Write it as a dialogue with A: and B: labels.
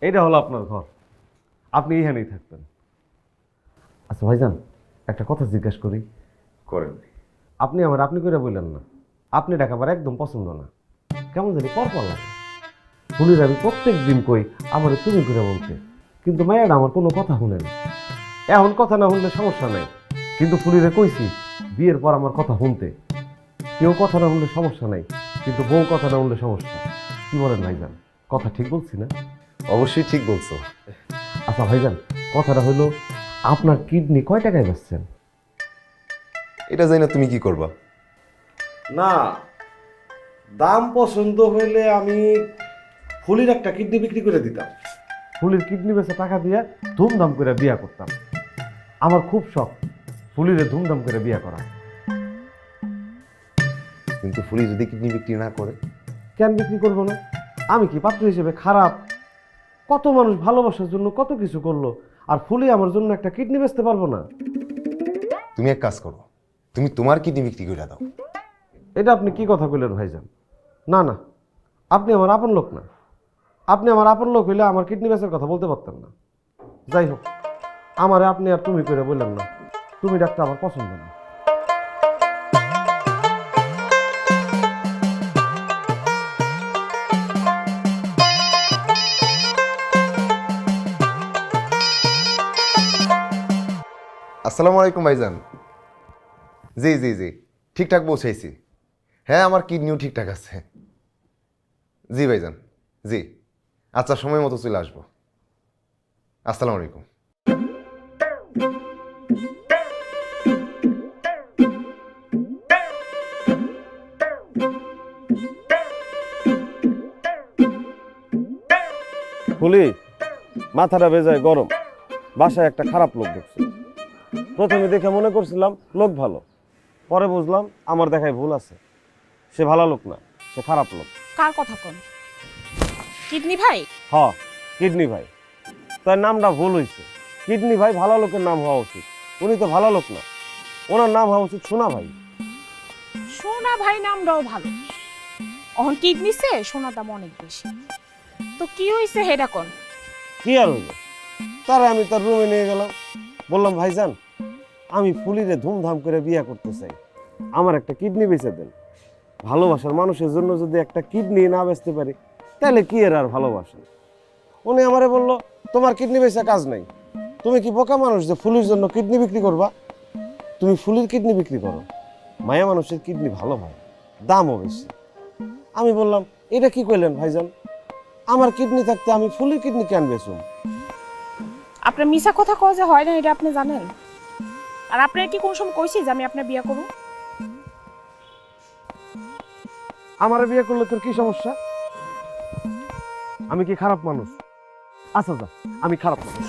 A: এইটা হলো আপনার ঘর। আপনি এইখানেই থাকবেন। আচ্ছা ভাইজান একটা কথা জিজ্ঞাসা করি।
B: করেন।
A: আপনি আমার আপনি করে বললেন না। আপনি ডাকা আমার একদম পছন্দ না। কেমন জানি পর পর লাগে। শুনির আমি প্রত্যেক দিন কই আমার তুমি করে বলতে। কিন্তু মায়েরা আমার কোনো কথা শুনে না। এখন কথা না শুনলে সমস্যা নেই। কিন্তু ফুলিরে কইছি বিয়ের পর আমার কথা শুনতে। কেউ কথা না শুনলে সমস্যা নাই কিন্তু বউ কথা না শুনলে সমস্যা। কি বলেন ভাইজান? কথা ঠিক বলছি না?
B: অবশ্যই ঠিক বলছো।
A: আচ্ছা ভাইজান কথাটা হলো আপনার কিডনি কয় টাকায় বেচছেন?
B: এটা জানি না তুমি কি করবা?
A: না দাম পছন্দ হইলে আমি ফুলির একটা কিডনি বিক্রি করে দিতাম। ফুলির কিডনি বেচে টাকা দিয়ে ধুমধাম করে বিয়া করতাম। আমার খুব শখ ফুলিরে ধুমধাম করে বিয়া করা।
B: কিন্তু ফুলি যদি কিডনি বিক্রি না করে?
A: কেন বিক্রি করব না? আমি কি পাত্র হিসেবে খারাপ কত মানুষ ভালোবাসার জন্য কত কিছু করল? আর ফুলি আমার জন্য একটা কিডনি বেচতে পারব না।
B: তুমি এক কাজ করো তুমি তোমার কিডনি বিক্রি করে দাও।
A: এটা আপনি কি কথা কইলেন ভাইজান? না না আপনি আমার আপন লোক না। আপনি আমার আপন লোক হইলে আমার কিডনি বেচার কথা বলতে পারতেন না। যাই হোক আমারে আপনি আর তুমি করে বললেন না। তুমি ডাক্তার আমার পছন্দ না।
B: আসসালামু আলাইকুম ভাইজান। জি জি জি। ঠিকঠাক পৌঁছাইছি। হ্যাঁ আমার কিডনিও ঠিকঠাক আছে। জি ভাইজান, জি। আচ্ছা সময় মতো চলে আসব। আসসালামু আলাইকুম।
A: ফুলি মাথাটা বেজায় গরম। বাসায় একটা খারাপ লোক দেখছি প্রথমে দেখে মনে করছিলাম লোক ভালো। পরে বুঝলাম আমার দেখায় ভুল আছে। সে ভালো লোক না সে খারাপ লোক।
C: কার কথা কোন? কিডনি ভাই?
A: হ কিডনি ভাই। তার নামটা ভুল হয়েছে কিডনি ভাই ভালো লোকের নাম হওয়া উচিত। উনি তো ভালো লোক না। ওনার নাম হওয়া উচিত সোনা ভাই।
C: সোনা ভাই নামটাও ভালো। অহন কিডনিছে সোনার দাম অনেক বেশি। তো কি হইছে হেডা কোন?
A: কি আর হইল? তারা আমি তার রুমে নিয়ে গেলাম। বললাম ভাইজান আমি ফুলিরে ধুমধাম করে বিয়ে করতে চাই। আমার একটা কিডনি বেচে দেন। ভালোবাসার মানুষের জন্য যদি একটা কিডনি না বেচতে পারি, তাহলে কি এর আর ভালোবাসা? উনি আমারে বলল, তোমার কিডনি বেচা কাজ নাই। তুমি কি বোকা মানুষ যে ফুলির জন্য কিডনি বিক্রি করবা? তুমি ফুলির কিডনি বিক্রি করো। মায়া মানুষের কিডনি ভালো হয়, দামও বেশি। আমি বললাম, এটা কি কইলেন ভাইজান? আমার কিডনি থাকতে আমি ফুলির কিডনি কেন বেচুম?
C: আপনার মিশা কথা কওয়া যে হয় না, এটা আপনি জানেন? আর আপনার কি কোন সময় কইছি যে আমি আপনার বিয়ে করব?
A: আমার বিয়ে করলে তোর কি সমস্যা? আমি কি খারাপ মানুষ? আচ্ছা যা আমি খারাপ মানুষ।